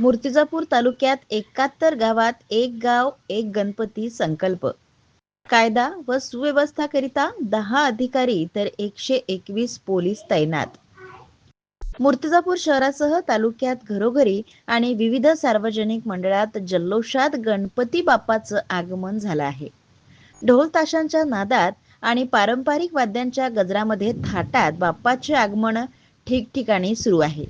मूर्तिजापूर तालुक्यात एकाहत्तर गावात एक गाव एक गणपती संकल्प. कायदा व सुव्यवस्थाकरिता दहा अधिकारी तर एकशे एकवीस पोलीस तैनात. मूर्तिजापूर शहरासह तालुक्यात घरोघरी आणि विविध सार्वजनिक मंडळात जल्लोषात गणपती बाप्पाचं आगमन झालं आहे. ढोल ताशांच्या नादात आणि पारंपरिक वाद्यांच्या गजरामध्ये थाटात बाप्पाचे आगमन ठिकठिकाणी सुरू आहे.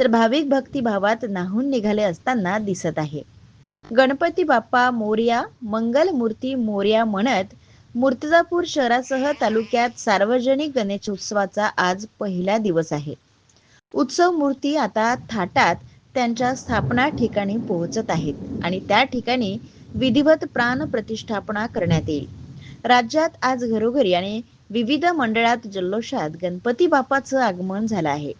तर भाविक भक्तिभावात नाहून निघाले असताना दिसत आहे. गणपती बाप्पा मोर्या मंगल मूर्ती मोर्या म्हणत मूर्तिजापूर शहरासह तालुक्यात सार्वजनिक गणेशोत्सवाचा आज पहिला दिवस आहे. उत्सव मूर्ती आता थाटात त्यांच्या स्थापना ठिकाणी पोहोचत आहेत आणि त्या ठिकाणी विधिवत प्राण प्रतिष्ठापना करण्यात येईल. राज्यात आज घरोघरी आणि विविध मंडळात जल्लोषात गणपती बाप्पाचं आगमन झालं आहे.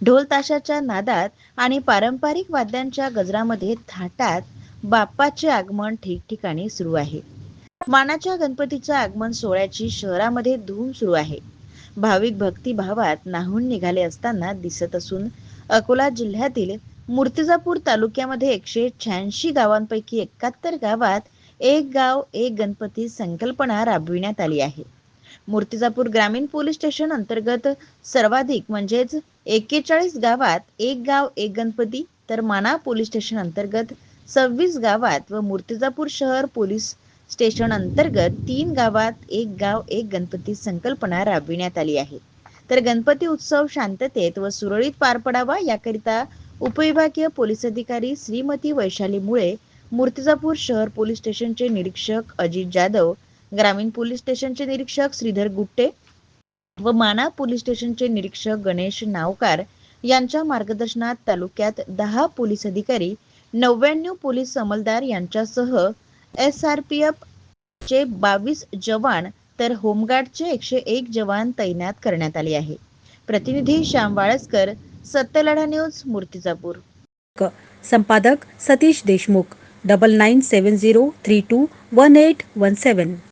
ढोल ताशाच्या नादात आणि पारंपरिक वाद्यांच्या गजरामध्ये थाटात बाप्पाचे आगमन ठिकठिकाणी सुरू आहे. मानाच्या गणपतीच्या आगमन सोहळ्याची शहरामध्ये धूम सुरू आहे. भाविक भक्तिभावात नाहून निघाले असताना दिसत असून अकोला जिल्ह्यातील मूर्तिजापूर तालुक्यामध्ये एकशे शहाऐंशी गावांपैकी एकाहत्तर गावात एक गाव एक गणपती संकल्पना राबविण्यात आली आहे. मूर्तिजापूर ग्रामीण पोलीस स्टेशन अंतर्गत सर्वाधिक म्हणजेच एक्केचाळीस गावात एक गाव एक गणपती तर माना पोलीस स्टेशन अंतर्गत सव्वीस गावात व मूर्तिजापूर शहर पोलीस स्टेशन अंतर्गत तीन गावात एक गाव एक गणपती संकल्पना राबविण्यात आली आहे. तर गणपती उत्सव शांततेत व सुरळीत पार पडावा याकरिता उपविभागीय पोलीस अधिकारी श्रीमती वैशाली मुळे मूर्तिजापूर शहर पोलीस स्टेशनचे निरीक्षक अजित जाधव ग्रामीण पोलीस स्टेशनचे निरीक्षक श्रीधर गुट्टे व माना पोलीस स्टेशनचे निरीक्षक गणेश नावकार यांच्या मार्गदर्शनात तालुक्यात दहा पोलीस अधिकारी नव्याण्णव पोलीस अंमलदार यांच्यासह एस आर पी एफ चे बावीस जवान तर होमगार्डचे एकशे एक जवान तैनात करण्यात आले आहे. प्रतिनिधी श्याम वाळसकर सत्यलढा न्यूज मूर्तिजापूर. संपादक Satish Deshmukh double nine seven zero three two one eight one seven